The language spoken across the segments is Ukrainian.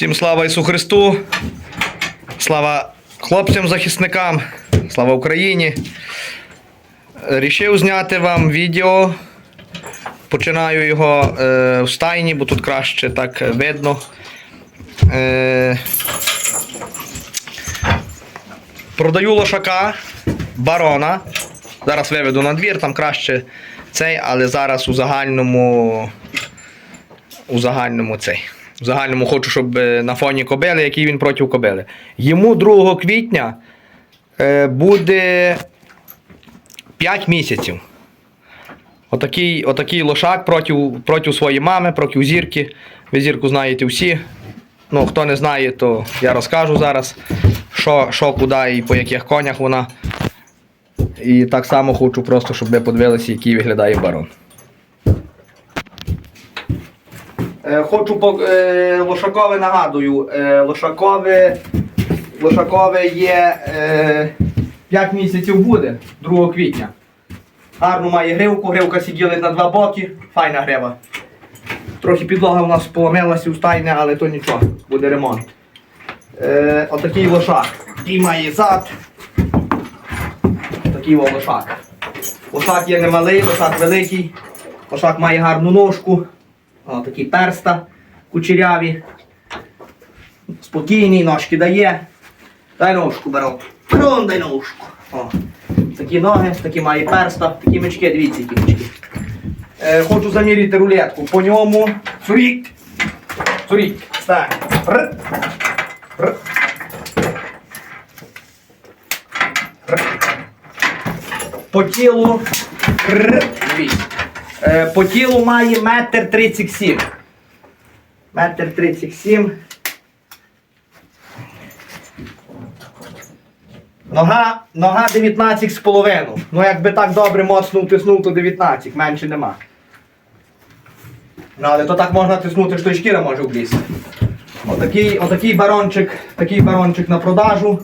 Всім слава Ісу Христу! Слава хлопцям-захисникам! Слава Україні! Рішив зняти вам відео. Починаю його е, в стайні, бо тут краще так видно. Е, продаю лошака, барона. Зараз виведу на двір, там краще цей, але зараз у загальному у загальному цей. В загальному хочу, щоб е, на фоні кобили, який він проти кобили. Йому 2 квітня е, буде 5 місяців. Отакий, отакий лошак проти, проти своєї мами, проти зірки. Ви зірку знаєте всі. Ну, хто не знає, то я розкажу зараз, що, що куди і по яких конях вона. І так само хочу просто, щоб ви подивилися, який виглядає барон. Е, Хочу по е, Лошакове нагадую. Е, Лошакове, Лошакове є е, 5 місяців буде 2 квітня. Гарну має гривку, гривка сиділи на два боки, файна грива. Трохи підлога у нас поломилася у стайне, але то нічого, буде ремонт. Е, отакий лошак. Такий має зад. Такий лошак. Лошак є немалий, лошак великий. Лошак має гарну ножку. О, такі перста кучеряві. Спокійний, ножки дає. Дай ножку беру. Беру, дай ножку. О. Такі ноги, такі має перста, такі мечки, дивіться, які мечки. Е, хочу заміряти рулетку. По ньому. Р. Р. По тілу. Р. Дивіться. Е, По тілу має метр тридцять сім. Метр тридцять сім. Нога, нога 19 з половиною. Ну якби так добре моцно втиснув, то 19, менше нема. Ну, але то так можна тиснути, що і шкіра може влізти. Отакий, отакий барончик, такий барончик на продажу.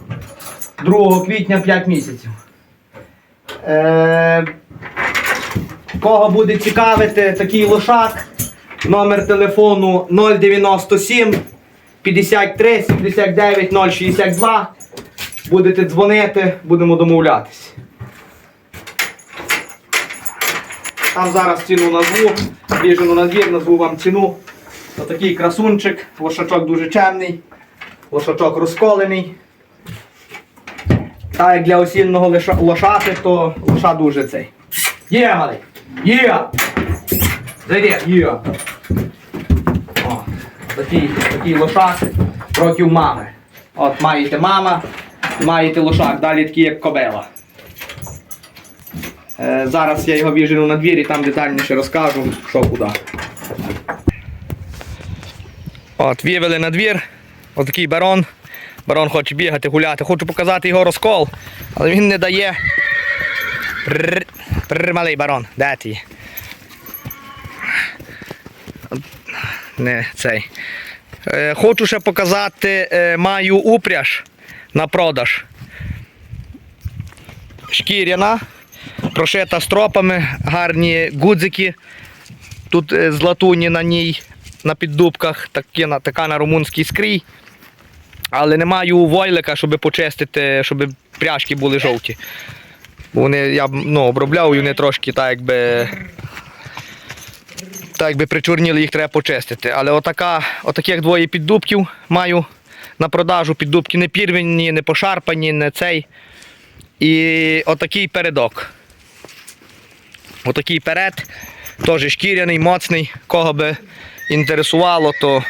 2 квітня 5 місяців. Е, Кого буде цікавити такий лошак, номер телефону 097 53 79 062. Будете дзвонити, будемо домовлятися. Там зараз ціну назву, біжену на двір, назву вам ціну. Отакий красунчик, лошачок дуже чемний, лошачок розколений. Так як для осінного лошати, то лоша дуже цей. Є, малий! Є! Зайди, є! О, такий, такий лошак проти мами. От маєте мама, маєте лошак, далі такий як кобела. Е, зараз я його віжену на двір і там детальніше розкажу, що куди. От, вивели на двір. Отакий барон. Барон хоче бігати, гуляти. Хочу показати його розкол, але він не дає. Прррр, малий барон, де ти? Не цей. Е, хочу ще показати, е, маю упряж на продаж. Шкіряна, прошита стропами, гарні гудзики. Тут е, з латуні на ній, на піддубках, такі, на- така на румунський скрій. Але не маю войлика, щоб почистити, щоб пряжки були жовті. Вони, я ну, обробляв і вони трошки так якби. Так якби причорніли, їх треба почистити. Але отака, отаких двоє піддубків маю на продажу. Піддубки не пірвені, не пошарпані, не цей. І отакий передок. Отакий перед. Теж шкіряний, моцний. Кого би інтересувало, то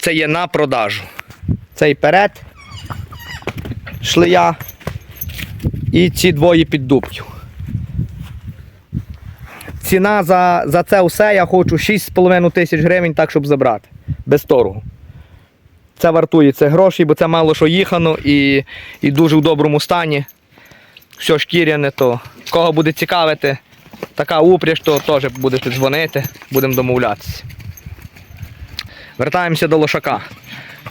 це є на продажу. Цей перед, шлея і ці двоє піддубків. Ціна за, за це все я хочу 6,5 тисяч гривень, так, щоб забрати. Без торгу. Це вартує це гроші, бо це мало що їхано і, і дуже в доброму стані. Все шкіряне, то кого буде цікавити, така упряж, то теж будете дзвонити, будемо домовлятися. Вертаємося до лошака.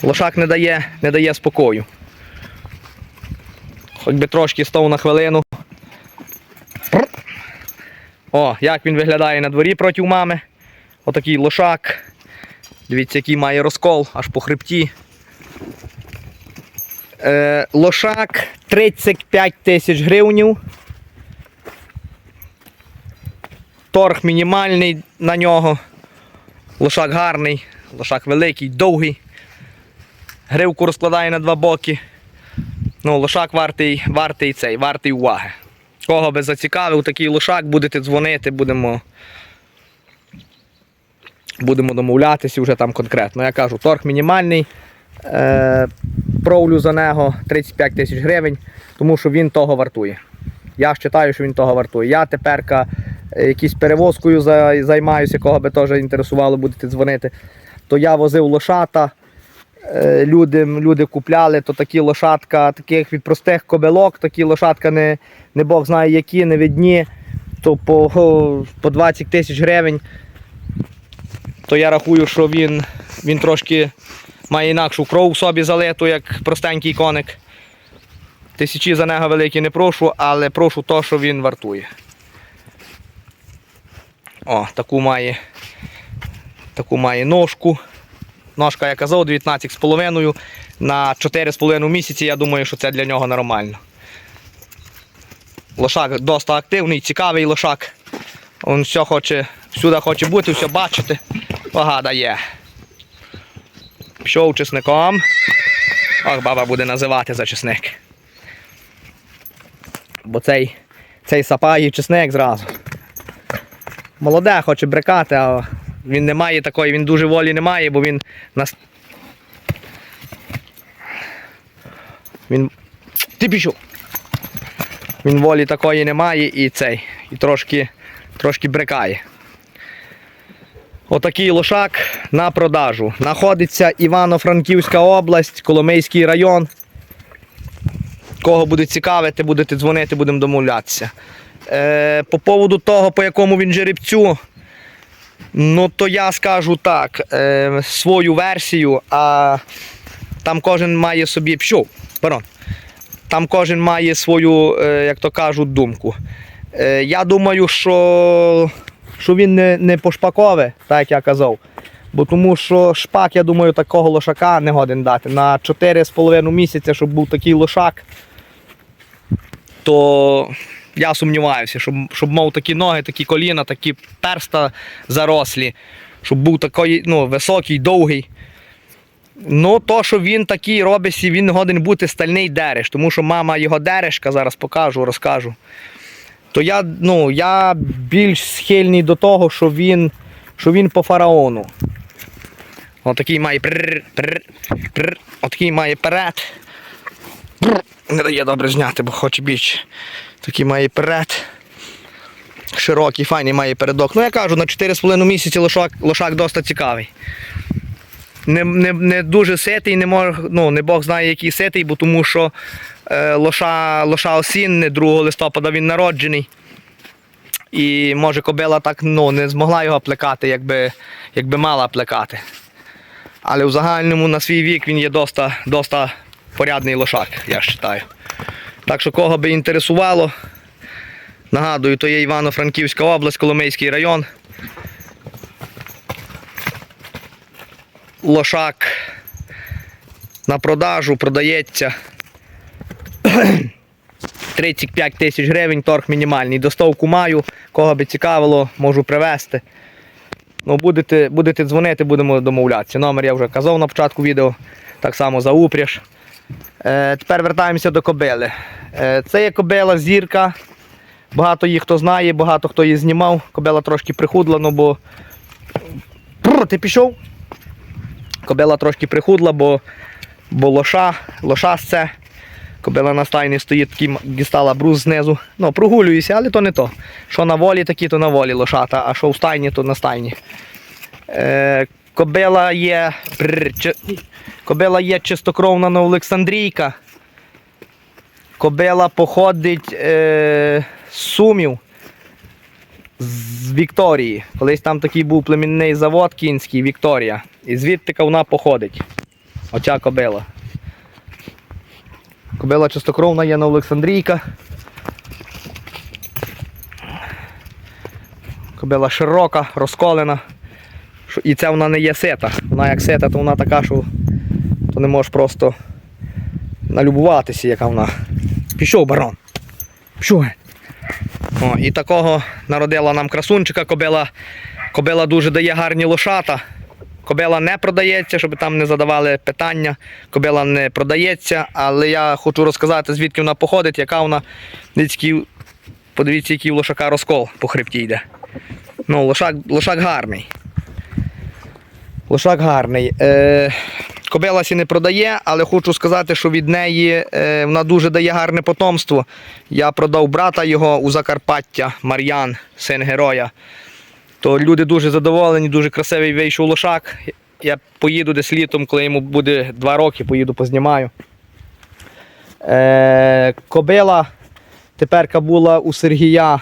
Лошак не дає, не дає спокою. Хоч би трошки став на хвилину. О, як він виглядає на дворі проти мами. Отакий лошак. Дивіться, який має розкол аж по хребті. Е, лошак 35 тисяч гривнів. Торг мінімальний на нього. Лошак гарний, лошак великий, довгий. Гривку розкладає на два боки. Ну, лошак вартий, вартий цей, вартий уваги. Кого би зацікавив такий лошак, будете дзвонити, будемо. Будемо домовлятися вже там конкретно. Я кажу, торг мінімальний. Е, провлю за нього 35 тисяч гривень, тому що він того вартує. Я вважаю, що він того вартує. Я теперка е, якісь перевозкою займаюся, кого би теж інтересувало, будете дзвонити. То я возив лошата, люди, люди купляли, то такі лошадка, таких від простих кобилок, такі лошадка не, не Бог знає які, не відні, то по, по 20 тисяч гривень. То я рахую, що він, він трошки має інакшу кров в собі залиту, як простенький коник. Тисячі за нього великі не прошу, але прошу то, що він вартує. О, таку має, таку має ножку. Ножка, я казав, 19,5 на 4,5 місяці. Я думаю, що це для нього нормально. Лошак досить активний, цікавий лошак. Він все хоче, всюди хоче бути, все бачити. Вага дає. Пішов чесником. Ох, баба буде називати за чесник. Бо цей, цей сапає чесник зразу. Молоде, хоче брекати, а він не має такої, він дуже волі не має, бо він нас. Він. Ти пішов. Він волі такої не має і цей. І трошки, трошки брекає. Отакий лошак на продажу. Находиться Івано-Франківська область, Коломийський район. Кого буде цікавити, будете дзвонити, будемо домовлятися. Е, по поводу того, по якому він жеребцю, ну то я скажу так, е, свою версію, а там кожен має собі. Пішов, барон. Там кожен має свою, е, як то кажуть, думку. Е, я думаю, що, що він не, не пошпакове, так як я казав. Бо тому що шпак, я думаю, такого лошака не годен дати. На 4,5 місяця, щоб був такий лошак, то я сумніваюся, щоб, щоб мав такі ноги, такі коліна, такі перста зарослі, щоб був такий ну, високий, довгий. Ну, то, що він такий робить, він годен бути стальний дереш, тому що мама його дерешка, зараз покажу, розкажу. То я, ну, я більш схильний до того, що він, що він по фараону. Отакий має прррр, прррр, отакий має перед. Не дає добре зняти, бо хоче більше. Такий має перед. Широкий, файний має передок. Ну я кажу, на 4,5 місяці лошак, лошак досить цікавий. Не, не, не дуже ситий, не мож, ну, не Бог знає, який ситий, бо тому що е, лоша, лоша осінне, 2 листопада він народжений. І може кобила так ну, не змогла його плекати, якби, якби мала плекати. Але в загальному на свій вік він є доста порядний лошак, я вважаю. Так що кого би інтересувало, нагадую, то є Івано-Франківська область, Коломийський район. Лошак на продажу продається 35 тисяч гривень, торг мінімальний. Доставку маю, кого би цікавило, можу привезти. Ну, будете, будете дзвонити, будемо домовлятися. Номер я вже казав на початку відео, так само за упряж. Е, тепер вертаємося до кобили. Е, це є кобила зірка. Багато їх хто знає, багато хто її знімав. Кобила трошки прихудла, ну бо. Прр, ти пішов? Кобила трошки прихудла, бо, бо лоша, лоша це. Кобила на стайні стоїть, такий дістала брус знизу. Ну, прогулююся, але то не то. Що на волі такі, то на волі лошата, а що в стайні, то на стайні. Е, кобила є. Кобила є чистокровна на Олександрійка. Кобила походить е, з Сумів з Вікторії. Колись там такий був племінний завод кінський Вікторія. І звідти вона походить. Оця кобила. Кобила чистокровна є на Олександрійка. Кобила широка, розколена. І це вона не є сета. Вона як сета, то вона така, що то не можеш просто налюбуватися, яка вона. Пішов барон. Пішов. О, і такого народила нам красунчика кобила. Кобила дуже дає гарні лошата. Кобила не продається, щоб там не задавали питання. Кобила не продається, але я хочу розказати, звідки вона походить, яка вона. Подивіться, який у лошака розкол по хребті йде. Ну, лошак, лошак гарний. Лошак гарний. Е, кобила не продає, але хочу сказати, що від неї е, вона дуже дає гарне потомство. Я продав брата його у Закарпаття, Мар'ян, син героя. То люди дуже задоволені, дуже красивий вийшов лошак. Я поїду десь літом, коли йому буде два роки, поїду познімаю. Е, кобила теперка була у Сергія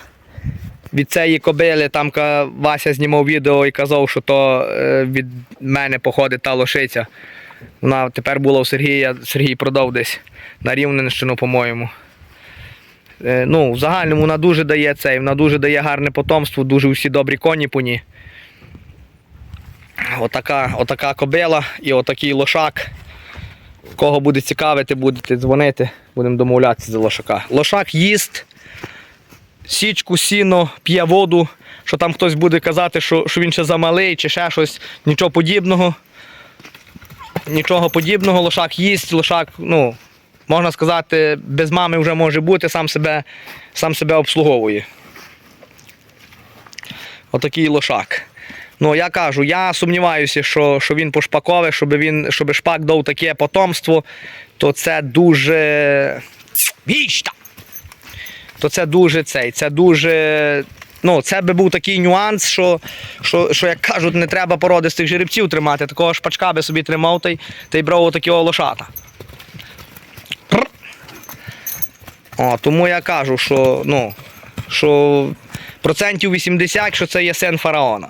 від цієї кобили. Там Вася знімав відео і казав, що то е, від мене походить та лошиця. Вона тепер була у Сергія, Сергій продав десь на Рівненщину, по-моєму. Е, ну, в загальному вона дуже дає цей, вона дуже дає гарне потомство, дуже всі добрі коні по ній. Отака, отака кобила і отакий лошак. Кого буде цікавити, будете дзвонити, будемо домовлятися за лошака. Лошак їсть, січку, сіно, п'є воду, що там хтось буде казати, що, що він ще замалий чи ще щось, нічого подібного. Нічого подібного, лошак їсть, лошак, ну, можна сказати, без мами вже може бути, сам себе, сам себе обслуговує. Отакий лошак. Ну, я кажу, я сумніваюся, що, що він пошпаковий, щоб він, щоб шпак дав таке потомство, то це дуже. Вічта! То це дуже цей, це дуже. Ну, це би був такий нюанс, що, що, що як кажуть, не треба породистих жеребців тримати. Такого шпачка би собі тримав та й, та й брав отакого лошата. О, тому я кажу, що, ну, що процентів 80, що це є син фараона.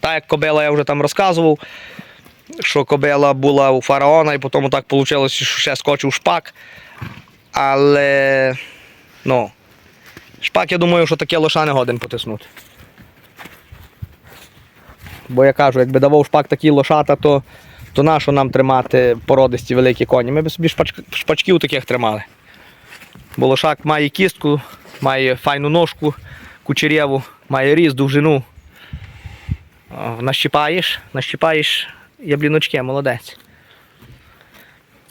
Так як кобила я вже там розказував, що кобила була у фараона, і потім так вийшло, що ще скочив шпак. Але ну, шпак, я думаю, що таке лоша не годен потиснути. Бо я кажу, якби давав шпак такі лошата, то, то нащо нам тримати породисті великі коні? Ми б собі шпач, шпачків таких тримали. Бо лошак має кістку, має файну ножку, кучерєву, має різ, довжину. Нащіпаєш, нащіпаєш ябліночки, молодець.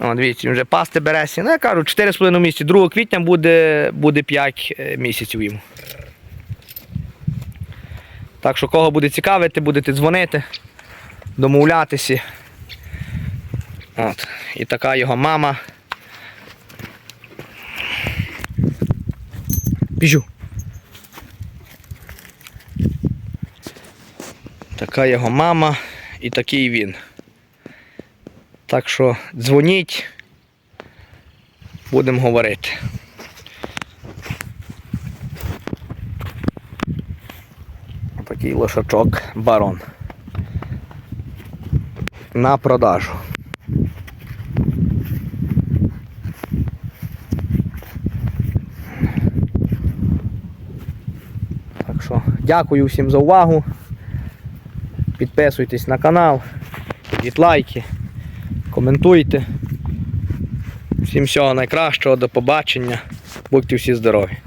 О, дивіться, вже пасти береся. Ну, я кажу, 4,5 місяці. 2 квітня буде, буде 5 е, місяців йому. Так що, кого буде цікавити, будете дзвонити, домовлятися. От. І така його мама. Біжу. Така його мама і такий він. Так що дзвоніть, будемо говорити. Такий лошачок барон. На продажу. Так що дякую всім за увагу. Підписуйтесь на канал, ставіть лайки, коментуйте. Всім всього найкращого, до побачення. Будьте всі здорові.